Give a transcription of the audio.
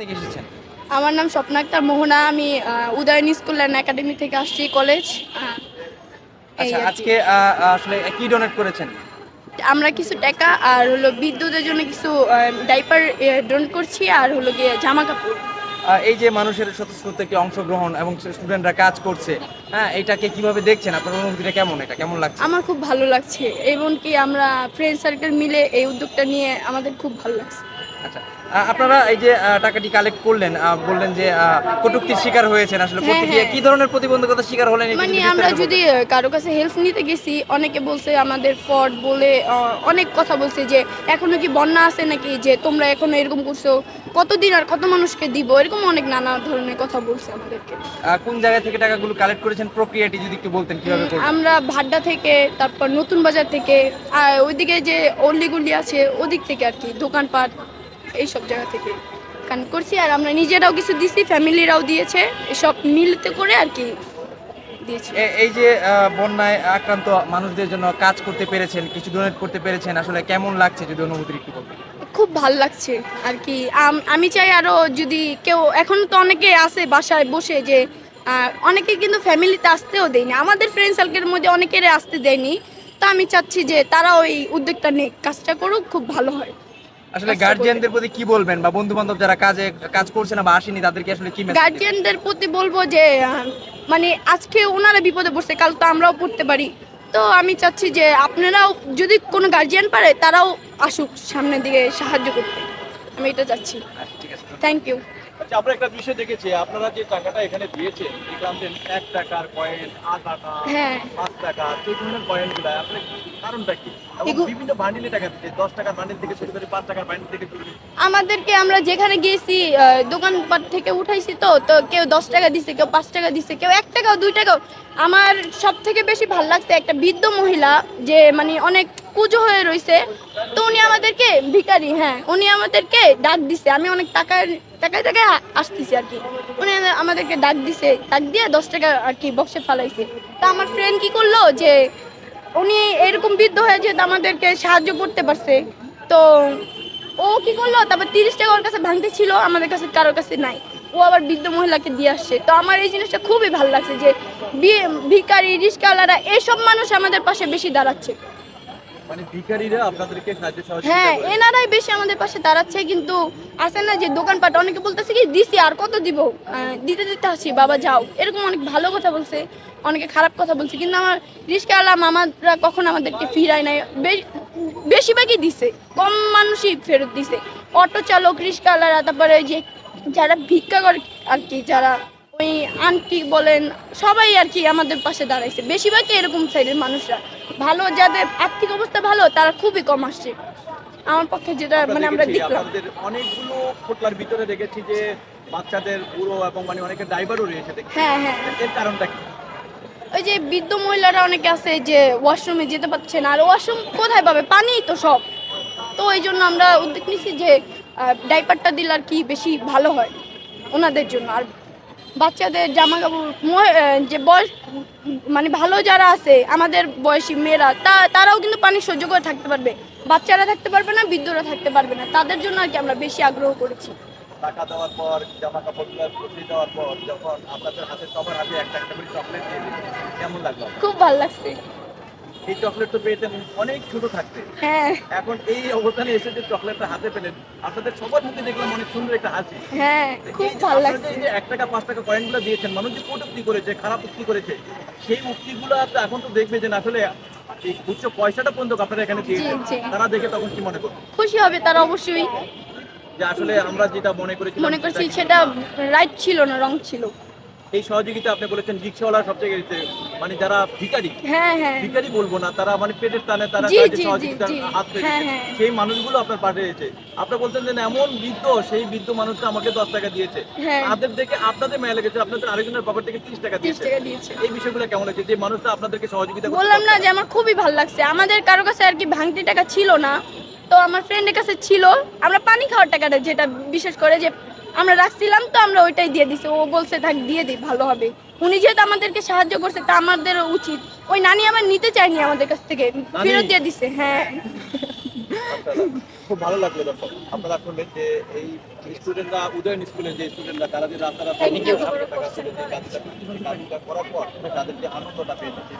থেকে এসেছেন? আমার নাম স্বপ্ন আক্তার মোহনা আমি উদয়ন স্কুল অ্যান্ড একাডেমি থেকে আসছি কলেজ আচ্ছা আজকে আসলে কি ডোনেট করেছেন? আমরা কিছু টাকা আর হলো বিদ্যুতের জন্য কিছু ডাইপার ডোনেট করছি আর হলো গিয়ে জামা কাপড়। এই যে মানুষের স্বতঃস্ফূর্ত একটি অংশগ্রহণ এবং স্টুডেন্টরা কাজ করছে হ্যাঁ এটাকে কীভাবে দেখছেন? আপনার অনুভূতিটা কেমন? এটা কেমন লাগছে? আমার খুব ভালো লাগছে এবং কি আমরা ফ্রেন্ড সার্কেল মিলে এই উদ্যোগটা নিয়ে আমাদের খুব ভালো লাগছে। আচ্ছা। আপনারা এই যে টাকাটি কালেক্ট করলেন বললেন যে কটূক্তির শিকার হয়েছেন। আসলে হ্যাঁ, করতে গিয়ে হ্যাঁ। কি ধরনের প্রতিবন্ধকতার শিকার হলেন মানে আমরা যদি কারও কাছে হেল্প নিতে গেছি অনেকে বলছে আমাদের ফ্রড বলে অনেক কথা বলছে যে এখনও কি বন্যা আছে নাকি? যে তোমরা এখনও এরকম করছ? কতদিন আর কত মানুষকে দিব? এরকম অনেক নানা ধরনের কথা বলছে আমাদেরকে। কোন জায়গা থেকে টাকাগুলো কালেক্ট করেছেন? প্রক্রিয়াটি যদি একটু বলতেন কীভাবে আমরা ভাড্ডা থেকে তারপর নতুন বাজার থেকে আর ওইদিকে যে অল্লিগুলি আছে ওদিক থেকে আর কি দোকানপাট এইসব জায়গা থেকে। কান করছি আর আমরা নিজেরাও কিছু দিছি ফ্যামিলিরাও দিয়েছে। এসব মিলতে করে আর কি দিয়েছি। এই যে বন্যায় আক্রান্ত মানুষদের জন্য কাজ করতে পেরেছেন কিছু ডোনেট করতে পেরেছেন আসলে কেমন লাগছে যদি অনুভূতি একটু খুব ভালো লাগছে আর কি। আমি চাই আরও যদি কেউ এখন তো অনেকে আছে বাসায় বসে যে অনেকে কিন্তু ফ্যামিলিতে আসতেও দেয়নি আমাদের ফ্রেন্ড সার্কেলের মধ্যে অনেকের আসতে দেয়নি। তো আমি চাচ্ছি যে তারা ওই উদ্যোগটা নিয়ে কাজটা করুক খুব ভালো হয়। আসলে কাজটা গার্জিয়ানদের প্রতি কি বলবেন? বা বন্ধু বান্ধব যারা কাজে কাজ করছে না বা আসেনি তাদেরকে আসলে কি গার্জিয়ানদের প্রতি বলব যে মানে আজকে ওনারা বিপদে পড়ছে কাল তো আমরাও পড়তে পারি। তো আমি চাচ্ছি যে আপনারাও যদি কোনো গার্জিয়ান পারে তারাও আসুক সামনের দিকে সাহায্য করতে। আমি এটা চাচ্ছি। আচ্ছা, ঠিক আছে। থ্যাংক ইউ আচ্ছা আমরা একটা বিষয় দেখেছি আপনারা যে টাকাটা এখানে দিয়েছেন দেখলাম যে এক টাকার কয়েন আট টাকা হ্যাঁ। পাঁচ টাকা এই ধরনের কয়েন আপনার কারণটা কি? এবং এগু- বিভিন্ন বান্ডিলে টাকা দিচ্ছে দশ টাকার বান্ডিল থেকে শুরু করে পাঁচ টাকার বান্ডিল থেকে শুরু করে। আমাদেরকে আমরা যেখানে গিয়েছি দোকানপাট থেকে উঠাইছি তো তো কেউ দশ টাকা দিছে কেউ পাঁচ টাকা দিছে কেউ এক টাকাও দুই টাকাও। আমার সব থেকে বেশি ভালো লাগছে একটা বৃদ্ধ মহিলা যে মানে অনেক পুজো হয়ে রইছে তো উনি আমাদেরকে ভিখারি হ্যাঁ উনি আমাদেরকে ডাক দিছে। আমি অনেক টাকা টাকায় টাকায় আসতেছি আর কি। উনি আমাদেরকে ডাক দিছে ডাক দিয়ে দশ টাকা আর কি বক্সে ফালাইছে। তা আমার ফ্রেন্ড কি করল যে উনি এরকম বৃদ্ধ হয়ে যেহেতু আমাদেরকে সাহায্য করতে পারছে, তো ও কি করল? তারপর তিরিশ টাকা ওর কাছে ভাঙতে ছিল, আমাদের কাছে কারোর কাছে নাই। ও আবার বৃদ্ধ মহিলাকে দিয়ে আসছে। তো আমার এই জিনিসটা খুবই ভালো লাগছে যে ভিকারি ভিখারি, রিস্কাওয়ালারা এইসব মানুষ আমাদের পাশে বেশি দাঁড়াচ্ছে। মানে ভিখারিরা আপনাদেরকে সাহায্য সহযোগিতা হ্যাঁ এনারাই বেশি আমাদের পাশে দাঁড়াচ্ছে কিন্তু আছে না যে দোকানপাট অনেকে বলতেছে কি দিছি আর কত দিব? আহ, দিতে দিতে আসি বাবা যাও। এরকম অনেক ভালো কথা বলছে অনেকে খারাপ কথা বলছে কিন্তু আমার রিস্কাওয়ালা মামারা কখন আমাদেরকে ফিরায় নাই। বে- বেশিরভাগই দিছে কম মানুষই ফেরত দিছে। অটো চালক রিস্কাওয়ালারা তারপরে ওই যে যারা ভিক্ষা করে আর কি যারা ওই আন্টি বলেন সবাই আর কি আমাদের পাশে দাঁড়াইছে। বেশিরভাগই এরকম সাইডের মানুষরা। ভালো যাদের আর্থিক অবস্থা ভালো তারা খুবই কম আসছে। আমার পক্ষে যেটা মানে আমরা দেখলাম। অনেকগুলো খোটলার ভিতরে দেখেছি যে বাচ্চাদের বুড়ো এবং মানে অনেকে ড্রাইভারও রয়েছে হ্যাঁ হ্যাঁ। এর কারণটা কি? ওই যে বৃদ্ধ মহিলারা অনেকে আছে যে ওয়াশরুমে যেতে পারছে না আর ওয়াশরুম কোথায় পাবে? পানি তো সব। তো এই জন্য আমরা উদ্যোগ নিচ্ছি যে ডাইপারটা দিলে আর কি বেশি ভালো হয় ওনাদের জন্য। আর বাচ্চাদের জামা কাপড় যে বয়স মানে ভালো যারা আছে আমাদের বয়সী মেয়েরা তা তারাও কিন্তু পানি সহ্য করে থাকতে পারবে। বাচ্চারা থাকতে পারবে না বৃদ্ধরা থাকতে পারবে না। তাদের জন্য আর কি আমরা বেশি আগ্রহ করেছি। টাকা দেওয়ার পর জামা কাপড়গুলো পৌঁছে দেওয়ার পর যখন আপনাদের হাতে সবার হাতে একটা একটা করে চকলেট দিয়ে দিলেন কেমন লাগল? খুব ভালো লাগছে। এই চকলেট তো পেয়েছেন অনেক ছোট থাকতে। হ্যাঁ। এখন এই অবস্থানে এসে যে চকলেটটা হাতে পেলেন আপনাদের সবার মুখে দেখলাম অনেক সুন্দর একটা হাসি। হ্যাঁ খুব ভালো লাগছে। যে এক টাকা পাঁচ টাকা কয়েনগুলো দিয়েছেন মানুষ যে কটুক্তি করেছে খারাপ উক্তি করেছে সেই উক্তিগুলো এখন তো দেখবে যে না আসলে এই উচ্চ পয়সাটা পর্যন্ত আপনারা এখানে দিয়েছেন। তারা দেখে তখন কি মনে করবে? খুশি হবে তারা অবশ্যই। যে আসলে আমরা যেটা মনে করেছি মনে করছি সেটা রাইট ছিল না রং ছিল। এই সহযোগিতা আপনি বলেছেন রিক্সাওয়ালা সবচেয়ে গেছে মানে যারা ভিখারি হ্যাঁ হ্যাঁ। ভিখারি বলব না তারা মানে পেটের টানে তারা জি। হাত হ্যাঁ। সেই মানুষগুলো আপনার পাশে এসেছে আপনি বলছেন যে এমন বৃদ্ধ সেই বৃদ্ধ মানুষটা আমাকে দশ টাকা দিয়েছে। তাদের দেখে আপনাদের মেয়ে লেগেছে আপনাদের আরেকজনের পকেট থেকে তিরিশ টাকা তিরিশ দিয়েছে। টাকা দিয়েছে। এই বিষয়গুলো কেমন লাগছে যে মানুষটা আপনাদেরকে সহযোগিতা বললাম না যে আমার খুবই ভালো লাগছে। আমাদের কারও কাছে আর কি ভাঙতি টাকা ছিল না। তো আমার ফ্রেন্ডের কাছে ছিল। আমরা পানি খাওয়ার টাকাটা যেটা বিশেষ করে যে আমরা রাখছিলাম তো আমরা ওইটাই দিয়ে দিছি। ও বলছে থাক দিয়ে দিই ভালো হবে। উনি যেহেতু আমাদেরকে সাহায্য করছে তা আমাদের উচিত। ওই নানি আবার নিতে চায়নি আমাদের কাছ থেকে ফেরত দিয়ে দিছে হ্যাঁ। খুব ভালো লাগল আপনারা যে এই স্টুডেন্টরা উদয়ন স্কুলের যে স্টুডেন্টরা তারা যে রাস্তা রাস্তা করার পর তাদের যে আনন্দটা পেয়েছে।